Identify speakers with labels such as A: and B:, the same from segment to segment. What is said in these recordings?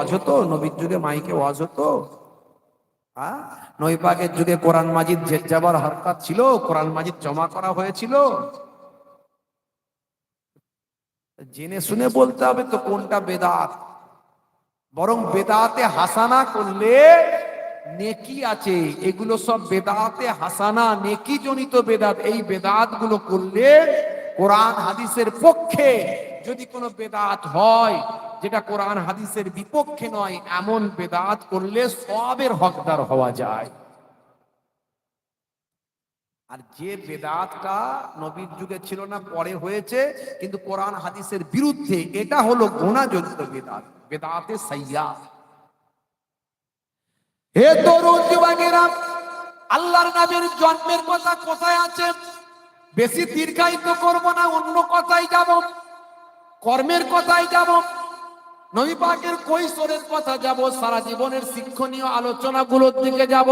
A: ওয়াজ হতো? নবীর যুগে মাইকে ওয়াজ হতো? নৈপাকের যুগে কোরআন মাজিদ জেদ যাবার হরকাত ছিল? কোরআন মাজিদ জমা করা হয়েছিল? জেনে শুনে বলতে হবে তো কোনটা বেদাত? বরং বেদাতে হাসানা করলে নেকি আছে। এগুলো সব বেদাতে হাসানা নেকি জনিত বেদাত। এই বেদাতগুলো করলে কোরআন হাদিসের পক্ষে যদি কোনো বেদাত হয় যেটা কোরআন হাদিসের বিপক্ষে নয়, এমন বেদাত করলে সবের হকদার হওয়া যায়। আর যে বেদাতটা নবীর যুগে ছিল না, পরে হয়েছে, কিন্তু কোরআন হাদিসের বিরুদ্ধে এটা হলো গোনাজনিত বেদাত, বেদাতে সাইয়া। হে যুবকেরা, আল্লাহর নামের জন্মের কথা কোথায় আছে? বেশি দীর্ঘায়িত করব না, অন্য কথাই যাব। কর্মের কথাই যাব। নবী পাকের কৈশোরের কথা যাব, সারা জীবনের শিক্ষণীয় আলোচনাগুলোর দিকে যাব।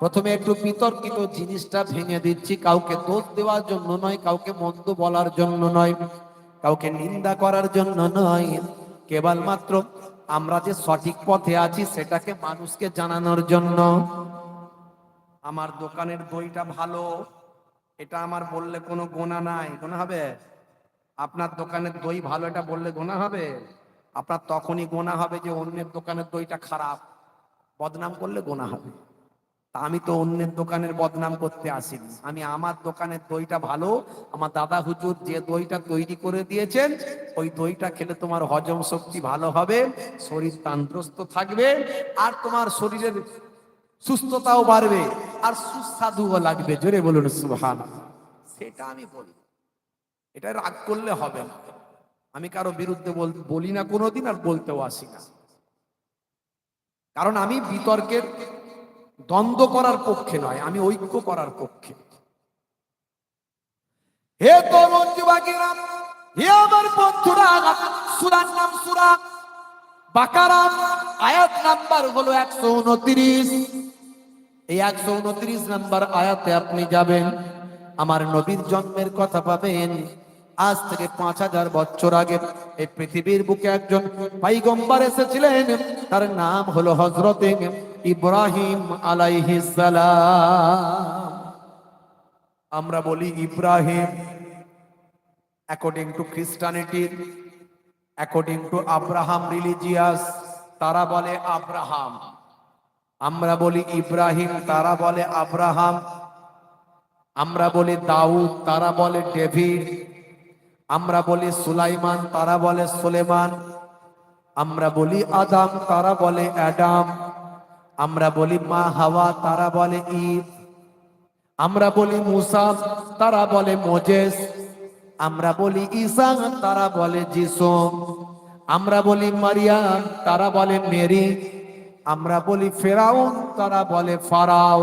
A: প্রথমে একটু বিতর্কিত জিনিসটা ভেঙে দিচ্ছি, কাউকে দোষ দেওয়ার জন্য নয়, কাউকে মন্দ বলার জন্য নয়, কাউকে নিন্দা করার জন্য নয়। কেবলমাত্র আমরা যে সঠিক পথে আছি, সেটাকে মানুষকে জানানোর জন্য। আমার দোকানের দইটা ভালো, এটা আমার বললে কোনো গোনা নাই, গোনা হবে? আপনার দোকানের দই ভালো, এটা বললে গোনা হবে? আপনার তখনই গোনা হবে যে অন্যের দোকানের দইটা খারাপ। বদনাম করলে গোনা হবে। তা আমি তো অন্যের দোকানের বদনাম করতে আসিনি। আমি আমার দোকানের দইটা ভালো, আমার দাদা হুজুর যে দইটা তৈরি করে দিয়েছেন, ওই দইটা খেলে তোমার হজম শক্তি ভালো হবে, শরীর তন্দ্রস্ত থাকবে, আর তোমার শরীরের সুস্থতাও বাড়বে, আর সুস্বাদুও লাগবে। জোরে বলুন সুবহান সেটা আমি বলি। এটা রাগ করলে হবে না। আমি কারও বিরুদ্ধে বলি না কোনোদিন আর বলতেও আসি না। কারণ আমি বিতর্কের দ্বন্দ্ব করার পক্ষে নয়, আমি ঐক্য করার পক্ষে। হে তরুণ আমার বন্ধুরা, সুরার নাম সুরা বাকারা আয়াত নাম্বার হলো একশো উনত্রিশ। এই একশো উনত্রিশ নাম্বার আয়াতে আপনি যাবেন, আমার নবীর জন্মের কথা পাবেন আজ থেকে পাঁচ হাজার বছর আগে এই পৃথিবীর বুকে একজন পাইগম্বার এসেছিলেন। তার নাম হলো হজরতে ইব্রাহিম আলাইহিস সালাম। আমরা বলি Ibrahim. According to Christianity according to Abraham religious তারা বলে আব্রাহাম। আমরা বলি ইব্রাহিম, তারা বলে আব্রাহাম। আমরা বলি দাউদ, তারা বলে ডেভিড। আমরা বলি সুলাইমান, তারা বলে সুলেমান। আমরা বলি আদাম, তারা বলে অ্যাডাম। আমরা বলি মা হাওয়া, তারা বলে ঈদ। আমরা বলি মুসা, তারা বলে মোজেস। আমরা বলি ঈসা, তারা বলে যিশু আমরা বলি মারিয়াম, তারা বলে মেরি। আমরা বলি ফেরাউন, তারা বলে ফারাও।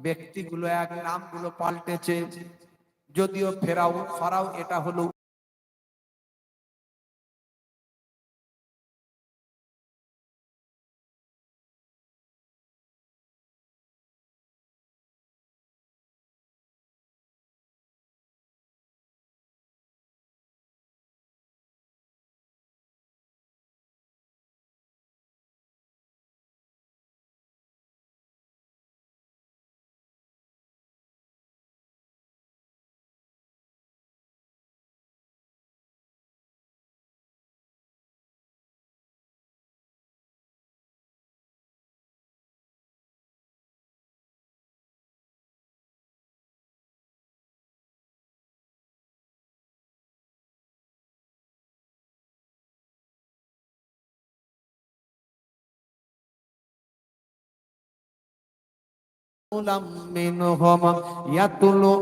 A: ব্যক্তিগুলো এক নামগুলো পাল্টেছে। যদিও ফেরাও ফারাও এটা হলো মিনহুম ইয়াতলু